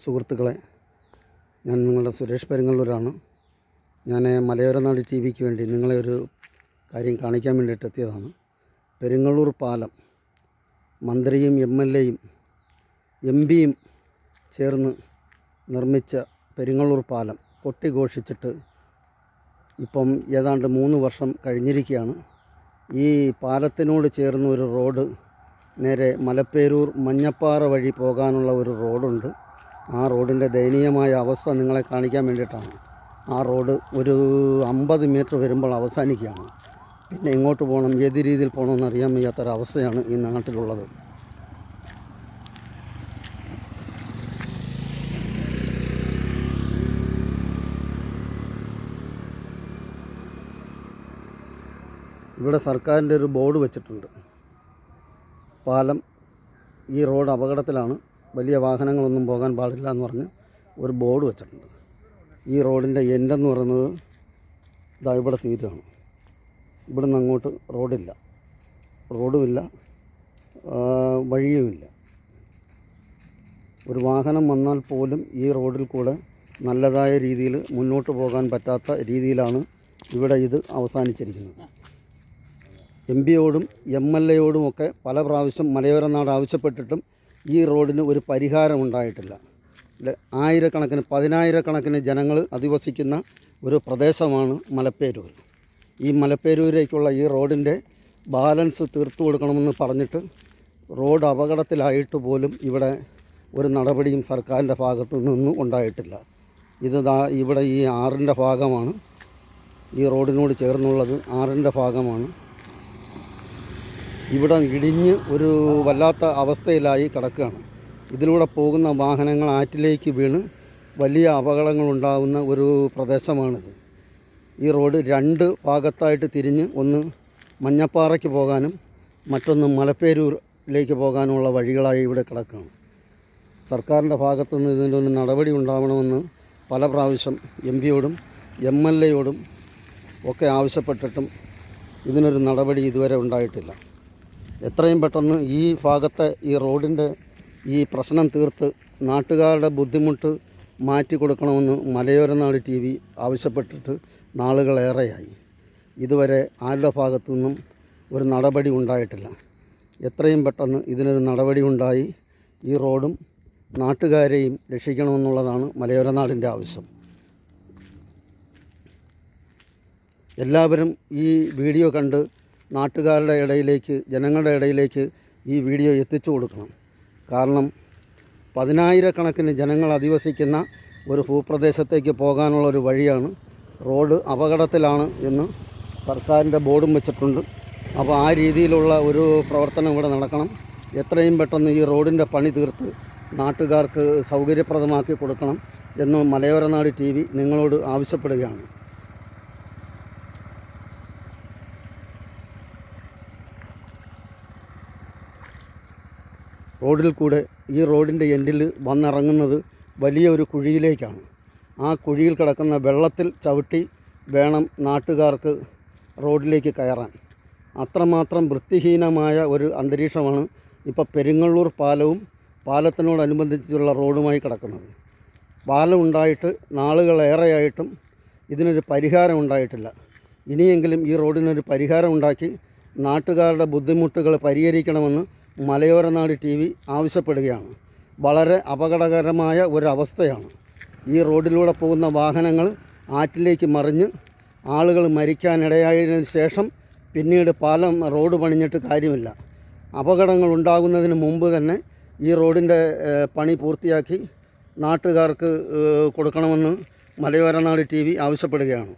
സുഹൃത്തുക്കളെ ഞാൻ നിങ്ങളുടെ സുരേഷ് പെരുങ്ങല്ലൂരാണ്. ഞാൻ മലയോരനാട് ടി വിക്ക് വേണ്ടി നിങ്ങളെ ഒരു കാര്യം കാണിക്കാൻ വേണ്ടിയിട്ട് എത്തിയതാണ്. പെരുങ്ങള്ളൂർ പാലം മന്ത്രിയും എം എൽ എയും എം പിയും ചേർന്ന് നിർമ്മിച്ച പെരുങ്ങള്ളൂർ പാലം കൊട്ടിഘോഷിച്ചിട്ട് ഇപ്പം ഏതാണ്ട് മൂന്ന് വർഷം കഴിഞ്ഞിരിക്കുകയാണ്. ഈ പാലത്തിനോട് ചേർന്ന് ഒരു റോഡ് നേരെ മലപ്പേരൂർ മഞ്ഞപ്പാറ വഴി പോകാനുള്ള ഒരു റോഡുണ്ട്. ആ റോഡിന്റെ ദയനീയമായ അവസ്ഥ നിങ്ങളെ കാണിക്കാൻ വേണ്ടിയിട്ടാണ്. ആ റോഡ് ഒരു അമ്പത് മീറ്റർ വരുമ്പോൾ അവസാനിക്കുകയാണ്. പിന്നെ എങ്ങോട്ട് പോകണം ഏത് രീതിയിൽ പോകണമെന്ന് അറിയാൻ വയ്യാത്തൊരവസ്ഥയാണ് ഈ നാട്ടിലുള്ളത്. ഇവിടെ സർക്കാരിന്റെ ഒരു ബോർഡ് വെച്ചിട്ടുണ്ട്. പാലം ഈ റോഡ് അപകടത്തിലാണ്. വലിയ വാഹനങ്ങളൊന്നും പോകാൻ പാടില്ല എന്ന് പറഞ്ഞ് ഒരു ബോർഡ് വെച്ചിട്ടുണ്ട്. ഈ റോഡിന്റെ എൻഡെന്ന് പറയുന്നത് ഇതാ ഇവിടെ തീരുവാണ്. ഇവിടെ നിന്ന് അങ്ങോട്ട് റോഡില്ല. റോഡുമില്ല. വഴിയുമില്ല. ഒരു വാഹനം വന്നാൽ പോലും ഈ റോഡിൽ കൂടെ നല്ലതായ രീതിയിൽ മുന്നോട്ട് പോകാൻ പറ്റാത്ത രീതിയിലാണ് ഇവിടെ ഇത് അവസാനിച്ചിരിക്കുന്നത്. എം പിയോടും എം എൽ എയോടും ഒക്കെ പല പ്രാവശ്യം മലയോര നാട് ആവശ്യപ്പെട്ടിട്ടും ഈ റോഡിന് ഒരു പരിഹാരം ഉണ്ടായിട്ടില്ല. ആയിരക്കണക്കിന് പതിനായിരക്കണക്കിന് ജനങ്ങൾ അധിവസിക്കുന്ന ഒരു പ്രദേശമാണ് മലപ്പേരൂർ. ഈ മലപ്പേരൂരേക്കുള്ള ഈ റോഡിന്റെ ബാലൻസ് തീർത്തു കൊടുക്കണമെന്ന് പറഞ്ഞിട്ട് റോഡ് അപകടത്തിലായിട്ട് പോലും ഇവിടെ ഒരു നടപടിയും സർക്കാരിന്റെ ഭാഗത്തു നിന്നും ഉണ്ടായിട്ടില്ല. ഇത് ഇവിടെ ഈ ആറിന്റെ ഭാഗമാണ്. ഈ റോഡിനോട് ചേർന്നുള്ളത് ആറിന്റെ ഭാഗമാണ്. ഇവിടെ ഇടിഞ്ഞ് ഒരു വല്ലാത്ത അവസ്ഥയിലായി കിടക്കുകയാണ്. ഇതിലൂടെ പോകുന്ന വാഹനങ്ങൾ ആറ്റിലേക്ക് വീണ് വലിയ അപകടങ്ങളുണ്ടാകുന്ന ഒരു പ്രദേശമാണിത്. ഈ റോഡ് രണ്ട് ഭാഗത്തായിട്ട് തിരിഞ്ഞ് ഒന്ന് മഞ്ഞപ്പാറയ്ക്ക് പോകാനും മറ്റൊന്ന് മലപ്പേരൂരിലേക്ക് പോകാനുമുള്ള വഴികളായി ഇവിടെ കിടക്കുകയാണ്. സർക്കാരിന്റെ ഭാഗത്തു നിന്ന് ഇതിനൊരു നടപടി ഉണ്ടാവണമെന്ന് പല പ്രാവശ്യം എം പിയോടും എം എൽ എയോടും ഒക്കെ ആവശ്യപ്പെട്ടിട്ടും ഇതിനൊരു നടപടി ഇതുവരെ ഉണ്ടായിട്ടില്ല. എത്രയും പെട്ടെന്ന് ഈ ഭാഗത്തെ ഈ റോഡിന്റെ ഈ പ്രശ്നം തീർത്ത് നാട്ടുകാരുടെ ബുദ്ധിമുട്ട് മാറ്റി കൊടുക്കണമെന്ന് മലയോര നാട് ടി വി ആവശ്യപ്പെട്ടിട്ട് നാളുകളേറെയായി. ഇതുവരെ ആരുടെ ഭാഗത്തു നിന്നും ഒരു നടപടി ഉണ്ടായിട്ടില്ല. എത്രയും പെട്ടെന്ന് ഇതിനൊരു നടപടി ഉണ്ടായി. ഈ റോഡും നാട്ടുകാരെയും രക്ഷിക്കണമെന്നുള്ളതാണ് മലയോര നാടിന്റെ ആവശ്യം. എല്ലാവരും ഈ വീഡിയോ കണ്ട് നാട്ടുകാരുടെ ഇടയിലേക്ക് ജനങ്ങളുടെ ഇടയിലേക്ക് ഈ വീഡിയോ എത്തിച്ചു കൊടുക്കണം. കാരണം പതിനായിരക്കണക്കിന് ജനങ്ങൾ അധിവസിക്കുന്ന ഒരു ഭൂപ്രദേശത്തേക്ക് പോകാനുള്ള ഒരു വഴിയാണ് റോഡ് അപകടത്തിലാണ് എന്ന് സർക്കാരിന്റെ ബോർഡും വെച്ചിട്ടുണ്ട്. അപ്പോൾ ആ രീതിയിലുള്ള ഒരു പ്രവർത്തനം ഇവിടെ നടക്കണം. എത്രയും പെട്ടെന്ന് ഈ റോഡിന്റെ പണി തീർത്ത് നാട്ടുകാർക്ക് സൗകര്യപ്രദമാക്കി കൊടുക്കണം എന്ന് മലയോരനാട് ടി വി നിങ്ങളോട് ആവശ്യപ്പെടുകയാണ്. റോഡിൽ കൂടെ ഈ റോഡിന്റെ എൻഡിൽ വന്നിറങ്ങുന്നത് വലിയൊരു കുഴിയിലേക്കാണ്. ആ കുഴിയിൽ കിടക്കുന്ന വെള്ളത്തിൽ ചവിട്ടി വേണം നാട്ടുകാർക്ക് റോഡിലേക്ക് കയറാൻ. അത്രമാത്രം വൃത്തിഹീനമായ ഒരു അന്തരീക്ഷമാണ് ഇപ്പോൾ പെരുങ്ങള്ളൂർ പാലവും പാലത്തിനോടനുബന്ധിച്ചുള്ള റോഡുമായി കിടക്കുന്നത്. പാലം ഉണ്ടായിട്ട് നാളുകളേറെയായിട്ടും ഇതിനൊരു പരിഹാരം ഉണ്ടായിട്ടില്ല. ഇനിയെങ്കിലും ഈ റോഡിനൊരു പരിഹാരം ഉണ്ടാക്കി നാട്ടുകാരുടെ ബുദ്ധിമുട്ടുകൾ പരിഹരിക്കണമെന്ന് മലയോരനാട് ടി വി ആവശ്യപ്പെടുകയാണ്. വളരെ അപകടകരമായ ഒരവസ്ഥയാണ്. ഈ റോഡിലൂടെ പോകുന്ന വാഹനങ്ങൾ ആറ്റിലേക്ക് മറിഞ്ഞ് ആളുകൾ മരിക്കാനിടയായതിനു ശേഷം പിന്നീട് പാലം റോഡ് പണിഞ്ഞിട്ട് കാര്യമില്ല. അപകടങ്ങൾ ഉണ്ടാകുന്നതിന് മുമ്പ് തന്നെ ഈ റോഡിന്റെ പണി പൂർത്തിയാക്കി നാട്ടുകാർക്ക് കൊടുക്കണമെന്ന് മലയോരനാട് ടി വി ആവശ്യപ്പെടുകയാണ്.